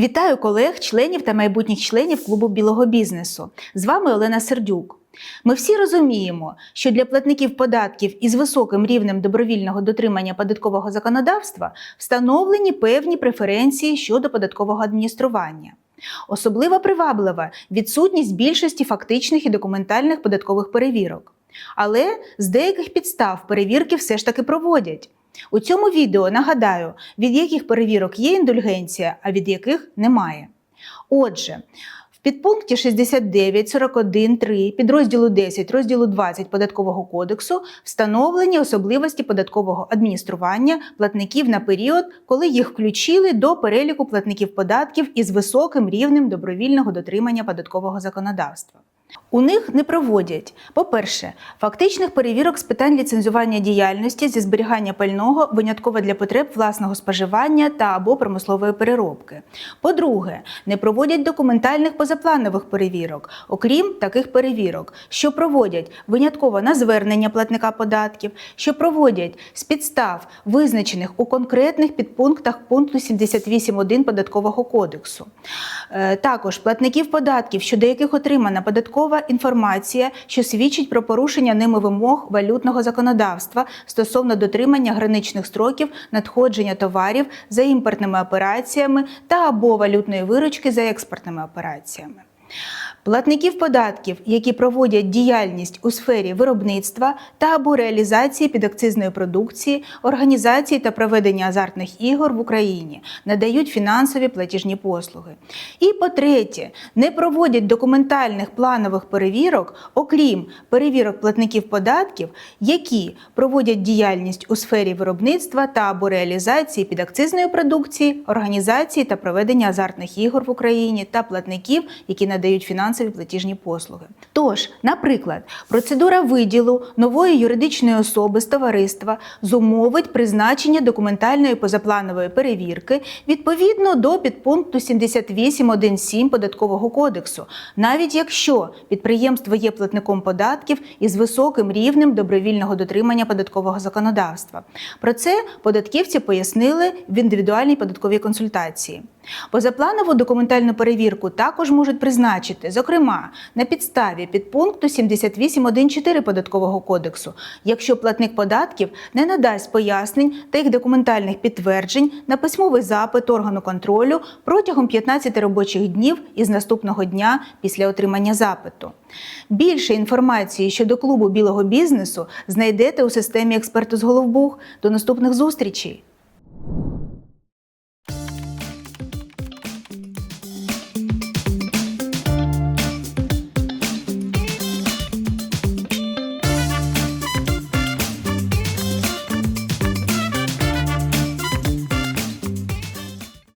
Вітаю колег, членів та майбутніх членів клубу білого бізнесу. З вами Олена Сердюк. Ми всі розуміємо, що для платників податків із високим рівнем добровільного дотримання податкового законодавства встановлені певні преференції щодо податкового адміністрування. Особливо приваблива відсутність більшості фактичних і документальних податкових перевірок. Але з деяких підстав перевірки все ж таки проводять. У цьому відео нагадаю, від яких перевірок є індульгенція, а від яких немає. Отже, в підпункті 69.41.3 підрозділу 10 розділу 20 Податкового кодексу встановлені особливості податкового адміністрування платників на період, коли їх включили до переліку платників податків із високим рівнем добровільного дотримання податкового законодавства. У них не проводять, по-перше, фактичних перевірок з питань ліцензування діяльності зі зберігання пального винятково для потреб власного споживання та або промислової переробки. По-друге, не проводять документальних позапланових перевірок, окрім таких перевірок, що проводять винятково на звернення платника податків, що проводять з підстав, визначених у конкретних підпунктах пункту 78.1 Податкового кодексу. Е, Також платників податків, щодо яких отримана податкова інформація, що свідчить про порушення ними вимог валютного законодавства стосовно дотримання граничних строків надходження товарів за імпортними операціями та або валютної виручки за експортними операціями. Платників податків, які проводять діяльність у сфері виробництва та або реалізації підакцизної продукції, організації та проведення азартних ігор в Україні, надають фінансові платіжні послуги. І по-третє, не проводять документальних планових перевірок, окрім перевірок платників податків, які проводять діяльність у сфері виробництва та або реалізації підакцизної продукції, організації та проведення азартних ігор в Україні та платників, які надають фінансові платіжні послуги. Тож, наприклад, процедура виділу нової юридичної особи з товариства зумовить призначення документальної позапланової перевірки відповідно до підпункту 78.1.7 Податкового кодексу, навіть якщо підприємство є платником податків із високим рівнем добровільного дотримання податкового законодавства. Про це податківці пояснили в індивідуальній податковій консультації. Позапланову документальну перевірку також можуть призначити, зокрема, на підставі підпункту 78.1.4 Податкового кодексу, якщо платник податків не надасть пояснень та їх документальних підтверджень на письмовий запит органу контролю протягом 15 робочих днів із наступного дня після отримання запиту. Більше інформації щодо клубу білого бізнесу знайдете у системі експерту з Головбух. До наступних зустрічей!